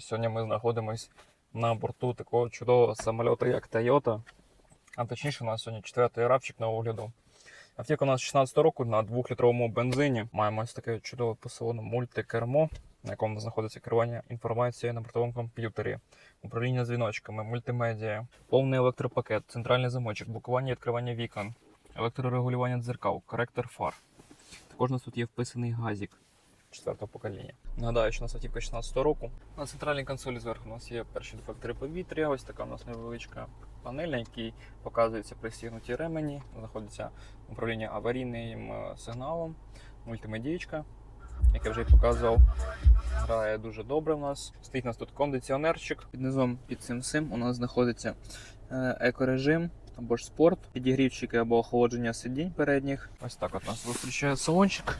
Сьогодні ми знаходимось на борту такого чудового самольоту, як Toyota. А точніше, у нас сьогодні четвертий равчик на огляду. Автівка у нас 16 року на 2-літровому бензині. Маємо ось таке чудове по салону мультикермо, на якому знаходиться керування інформацією на бортовому комп'ютері, управління дзвіночками, мультимедіа, повний електропакет, центральний замочок, блокування і відкривання вікон, електрорегулювання дзеркал, коректор фар. Також у нас тут є вписаний газік четвертого покоління. Нагадаю, що у нас автівка 16 року. На центральній консолі зверху у нас є перші дефектори повітря. Ось така у нас невеличка панель, на якій показуються пристігнуті ремені. Знаходиться управління аварійним е, сигналом, мультимедієчка, я вже показував. Грає дуже добре у нас. Стоїть у нас тут кондиціонерчик. Під низом під цим всім у нас знаходиться е, екорежим або ж спорт, підігрівчики або охолодження сидінь передніх. Ось так от нас зустрічає салончик.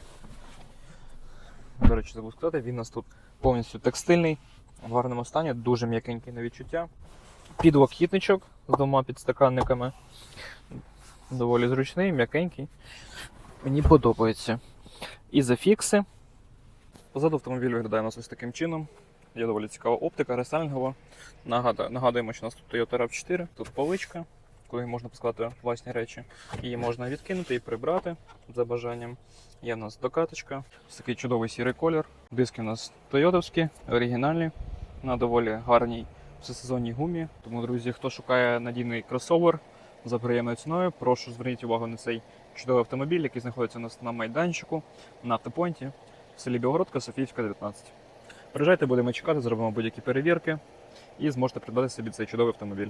До речі, забув сказати, він у нас тут повністю текстильний, в гарному стані, дуже м'якенький на відчуття. Підлокітничок з двома підстаканниками. Доволі зручний, м'якенький. Мені подобається. І зафікси. Позаду автомобіль виглядає у нас ось таким чином. Є доволі цікава оптика, рестайлінгова. Нагадуємо, що у нас тут Toyota RAV4, тут поличка, куди можна поскладати власні речі. Її можна відкинути і прибрати за бажанням. Є в нас докаточка, ось такий чудовий сірий колір. Диски у нас тойотовські, оригінальні, на доволі гарній всесезонній гумі. Тому, друзі, хто шукає надійний кросовер за приємною ціною, прошу зверніть увагу на цей чудовий автомобіль, який знаходиться у нас на майданчику на автопойнті в селі Білогородка, Софіївська, 19. Приїжджайте, будемо чекати, зробимо будь-які перевірки і зможете придбати собі цей чудовий автомобіль.